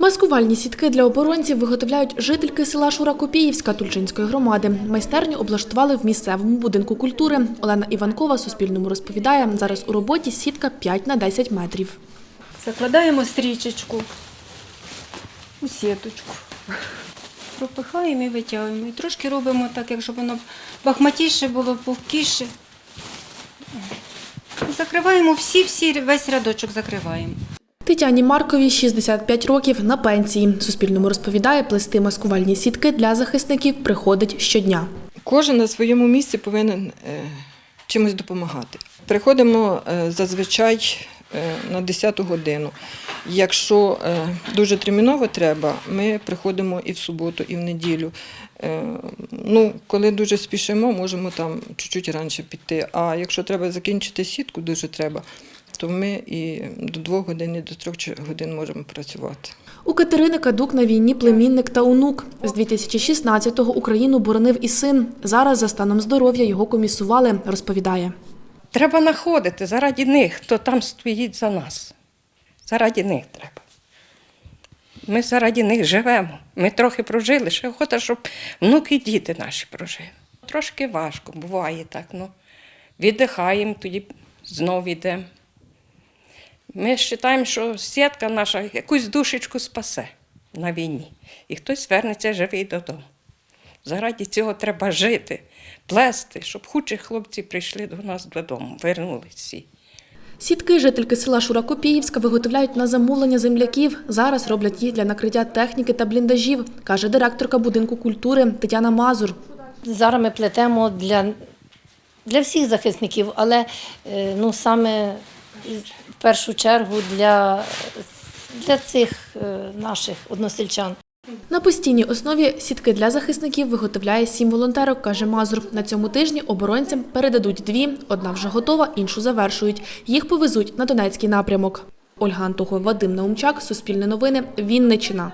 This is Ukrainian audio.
Маскувальні сітки для оборонців виготовляють жительки села Шуракопіївська Тульчинської громади. Майстерню облаштували в місцевому будинку культури. Олена Іванкова Суспільному розповідає, зараз у роботі сітка 5 на 10 метрів. Закладаємо стрічечку у сіточку. Пропихаємо і витягуємо. І трошки робимо так, як щоб воно бахматіше було, пухкіше. Закриваємо всі-всі, весь рядочок закриваємо. Тетяні Марковій 65 років на пенсії. Суспільному розповідає, плести маскувальні сітки для захисників приходить щодня. Кожен на своєму місці повинен е, чимось допомагати. Приходимо е, зазвичай е, на 10 годину. Якщо дуже терміново треба, ми приходимо і в суботу, і в неділю. Ну, коли дуже спішимо, можемо там чуть-чуть раніше піти. А якщо треба закінчити сітку, дуже треба, то ми і до 2 годин, і до 3 годин можемо працювати. У Катерини Кадук на війні племінник та онук. З 2016-го Україну боронив і син. Зараз за станом здоров'я його комісували, розповідає. Треба знаходити заради них, хто там стоїть за нас. Заради них треба. Ми заради них живемо. Ми трохи прожили, ще охота, щоб внуки і діти наші прожили. Трошки важко, буває так. Ну. Віддихаємо, тоді знов йдемо. Ми вважаємо, що сітка наша якусь душечку спасе на війні. І хтось вернеться живий додому. Заради цього треба жити, плести, щоб худші хлопці прийшли до нас додому, вернулися всі. Сітки жительки села Шуракопіївська виготовляють на замовлення земляків. Зараз роблять їх для накриття техніки та бліндажів, каже директорка будинку культури Тетяна Мазур. Зараз ми плетемо для, для всіх захисників, але е, ну, саме першу чергу для, для цих е, наших односельчан. На постійній основі сітки для захисників виготовляє сім волонтерок, каже Мазур. На цьому тижні оборонцям передадуть дві. Одна вже готова, іншу завершують. Їх повезуть на Донецький напрямок. Ольга Антухов, Вадим Наумчак, Суспільне новини, Вінниччина.